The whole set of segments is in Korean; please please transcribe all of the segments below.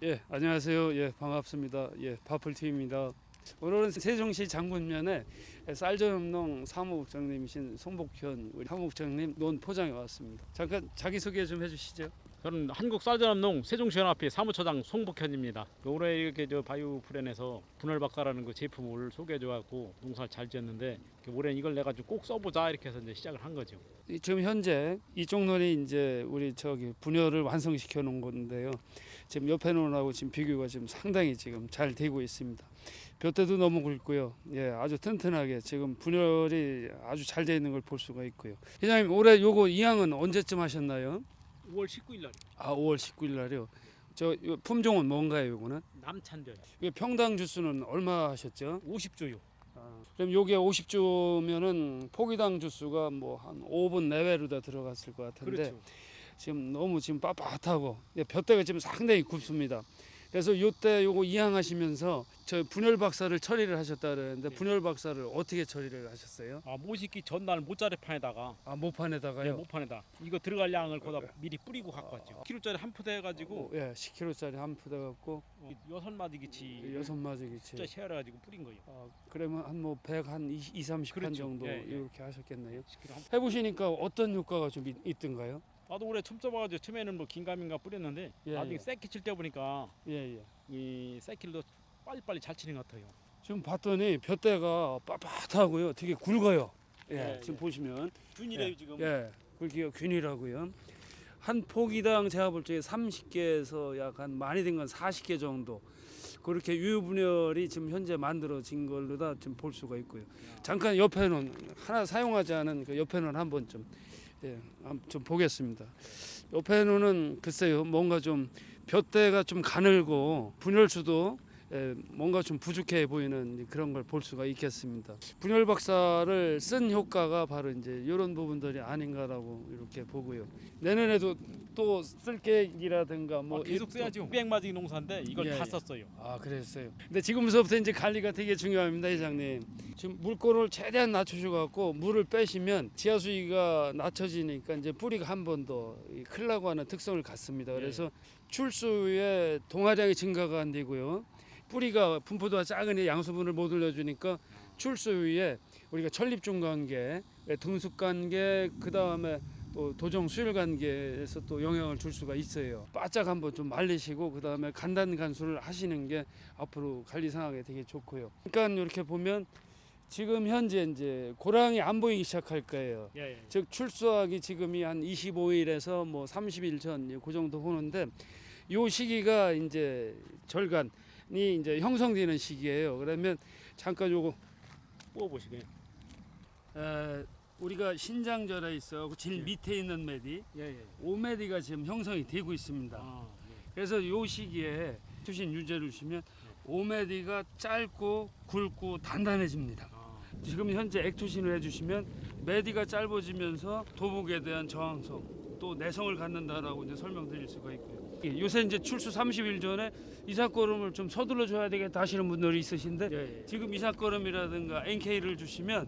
예, 안녕하세요. 예, 반갑습니다. 예, 바플팀입니다. 오늘은 세종시 장군면에 쌀전업농 사무국장님이신 송복현 우리 사무국장님 논 포장에 왔습니다. 잠깐 자기 소개 좀 해주시죠. 저는 한국 쌀전업농 세종시연합회 사무처장 송복현입니다. 올해 이렇게 저 바이오 프렌에서 분할 박사라는 그 제품을 소개해줘갖고 농사를 잘 지었는데 올해는 이걸 내가 좀꼭 써보자 이렇게 해서 이제 시작을 한 거죠. 이- 지금 현재 이쪽 논이 이제 우리 저기 분열을 완성시켜 놓은 건데요. 지금 옆에 논하고 지금 비교가 지금 상당히 지금 잘 되고 있습니다. 볕대도 너무 굵고요. 예, 아주 튼튼하게 지금 분열이 아주 잘돼 있는 걸 볼 수가 있고요. 회장님 올해 요거 이양은 언제쯤 하셨나요? 5월 19일 날 아, 5월 19일 날이요. 저요 품종은 뭔가요, 요거는? 이게 평당 주수는 얼마 하셨죠? 50조요. 아, 그럼 요게 50주면은 포기당 주수가 뭐 한 5분 내외로 다 들어갔을 것 같은데 그렇죠. 지금 너무 지금 빳빳하고 예, 볕대가 지금 상당히 굵습니다. 그래서 요때 요거 이양하시면서 저 분열 박사를 처리를 하셨다 그러는데 네. 분열 박사를 어떻게 처리를 하셨어요? 아 모시기 전날 모짜리판에다가 아 모판에다가요. 네, 모판에다 이거 들어갈 양을 거기다 미리 뿌리고 갖고 왔죠. 키로짜리 한 푸대 해가지고 어, 예, 10kg짜리 한 푸대 갖고 어, 여섯 마디 기치 여섯 마지기치. 숫자 쉐어해 가지고 뿌린 거예요. 아, 그러면 한 뭐 100, 한 20, 30판 그렇죠. 정도 예, 예. 이렇게 하셨겠네요. 10kg 한 해보시니까 어떤 효과가 좀 있, 있던가요? 나도 올해 처음 써봐가지고 처음에는 뭐 긴가민가 뿌렸는데 예, 나중에 예. 새끼 칠 때 보니까 예, 예. 이 새끼를 더 빨리빨리 잘 치는 것 같아요. 지금 봤더니 볕대가 빳빳하고요. 되게 굵어요. 예, 예, 지금 예. 보시면 균이래요 예, 지금. 예, 굵기가 균이라고요. 한 포기당 제가 볼 적에 30개에서 약 한 많이 된 건 40개 정도 그렇게 유분열이 지금 현재 만들어진 걸로 다 지금 볼 수가 있고요. 잠깐 옆에는 하나 사용하지 않은 그 옆에는 한번 좀 예, 좀 보겠습니다. 옆에는 글쎄요, 뭔가 좀 볕대가 좀 가늘고 분열수도 예, 뭔가 좀 부족해 보이는 그런 걸 볼 수가 있겠습니다. 분열 박사를 쓴 효과가 바로 이제 이런 부분들이 아닌가라고 이렇게 보고요. 내년에도 또 쓸 계획이라든가 뭐 아, 계속 이- 써야지. 500마디 농사인데 이걸 예, 다 예. 썼어요. 아 그랬어요. 근데 지금부터 이제 관리가 되게 중요합니다, 회장님. 지금 물꼬를 최대한 낮추셔 갖고 물을 빼시면 지하 수위가 낮춰지니까 이제 뿌리가 한 번 더 클라고 하는 특성을 갖습니다. 그래서 출수에 동화량이 증가가 안 되고요. 뿌리가 분포도가 작으니 양수분을 못 올려주니까 출수 위에 우리가 천립중 관계, 등숙 관계, 그 다음에 또 도정 수율 관계에서 또 영향을 줄 수가 있어요. 바짝 한번 좀 말리시고 그 다음에 간단 간수를 하시는 게 앞으로 관리 상황에 되게 좋고요. 그러니까 이렇게 보면 지금 현재 이제 고랑이 안 보이기 시작할 거예요. 예, 예. 즉 출수하기 지금이 한 25일에서 뭐 30일 전 그 정도 보는데 요 시기가 이제 절간 이 이제 형성되는 시기예요. 그러면 잠깐 요거 뽑아 보시게. 에, 우리가 신장절에 있어 제일 예. 밑에 있는 메디 예, 예. 오메디가 지금 형성이 되고 있습니다. 아, 그래서 요 시기에 투신 유제를 주시면 오메디가 짧고 굵고 단단해집니다. 예. 아, 지금 현재 액투신을 해주시면 메디가 짧아지면서 도복에 대한 저항성 또 내성을 갖는다라고 이제 설명드릴 수가 있고요. 예, 요새 이제 출수 30일 전에 이삭거름을 좀 서둘러 줘야 되겠다 하시는 분들이 있으신데 예, 예. 지금 이삭거름이라든가 NK를 주시면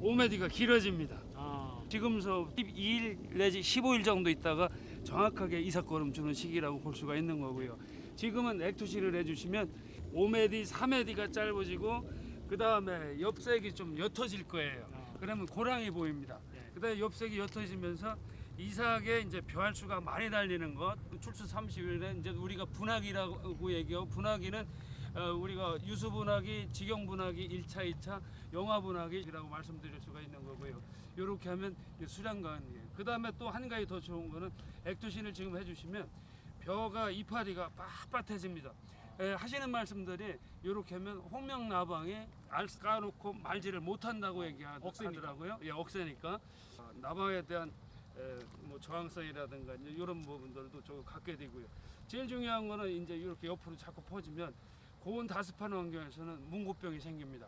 오메디가 길어집니다. 아, 지금서 12일 내지 15일 정도 있다가 정확하게 이삭거름 주는 시기라고 볼 수가 있는 거고요. 지금은 액투시를 해주시면 5메디, 4메디가 짧아지고 그 다음에 옆색이 좀 옅어질 거예요. 아, 그러면 고랑이 보입니다. 예. 그 다음에 옆색이 옅어지면서 이삭에 이제 벼알수가 많이 달리는 것 출수 30일에 이제 우리가 분화기라고 얘기하고 분화기는 어, 우리가 유수 분화기, 직영 분화기 1차, 2차, 영화 분화기라고 말씀드릴 수가 있는 거고요. 이렇게 하면 수량관 그 다음에 또 한 가지 더 좋은 거는 액투신을 지금 해주시면 벼가 이파리가 빳빳해집니다. 예, 하시는 말씀들이 이렇게 하면 홍명나방에 알 까놓고 말지를 못한다고 얘기하더라고요. 예, 억세니까 아, 나방에 대한 에, 뭐 저항성이라든가 이제 이런 부분들도 좀 갖게 되고요. 제일 중요한 거는 이제 이렇게 옆으로 자꾸 퍼지면 고온 다습한 환경에서는 문고병이 생깁니다.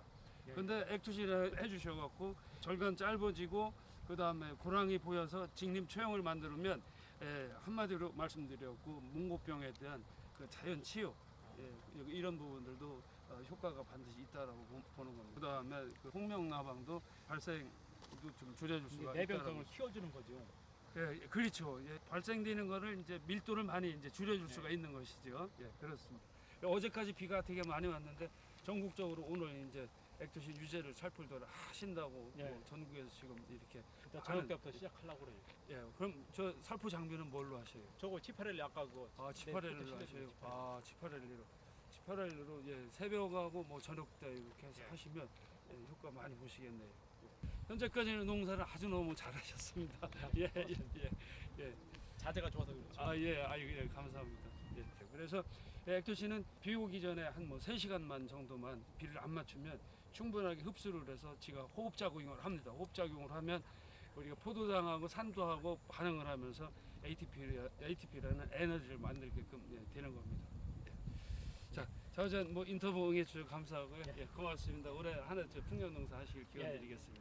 예. 근데 액투시를 해주셔갖고 절간 짧아지고 그 다음에 고랑이 보여서 직림 초형을 만들면 에, 한마디로 말씀드렸고 문고병에 대한 그 자연 치유 예, 이런 부분들도 어, 효과가 반드시 있다라고 보- 보는 겁니다. 그 다음에 그 홍명나방도 발생도 좀 줄여줄 수가 내병성을 있다라고 키워주는 거죠. 예, 예, 그렇죠. 예, 발생되는 거를 이제 밀도를 많이 이제 줄여줄 네. 수가 있는 것이죠. 예, 그렇습니다. 어제까지 비가 되게 많이 왔는데 전국적으로 오늘 이제 액토신 유제를 살풀도를 하신다고 예. 뭐 전국에서 지금 이렇게 일단 저녁 때부터 시작하려고 그래요. 예, 그럼 저 살포 장비는 뭘로 하셔요? 저거 치파렐리 아까 그거 아, 네, 지파렐로 그때 하셔요. 실내로 지파렐리. 아, 지파렐리로. 지파렐리로 예, 새벽하고 뭐 저녁 때 이렇게 해서 하시면 예, 효과 많이 보시겠네요. 예. 현재까지는 농사를 아주 너무 잘하셨습니다. 예, 예, 예, 예. 자재가 좋아서 그렇죠. 아, 예, 아유, 예, 감사합니다. 예. 그래서 액토시는 비 오기 전에 한 뭐 3시간만 정도만 비를 안 맞추면 충분하게 흡수를 해서 지가 호흡 작용을 합니다. 호흡 작용을 하면 우리가 포도당하고 산도하고 반응을 하면서 ATP, ATP라는 에너지를 만들게끔 예, 되는 겁니다. 예. 자, 자우전 뭐 인터뷰 응해 주셔서 감사하고요. 예, 고맙습니다. 올해 한해 저 풍년농사 하시길 기원 예. 드리겠습니다.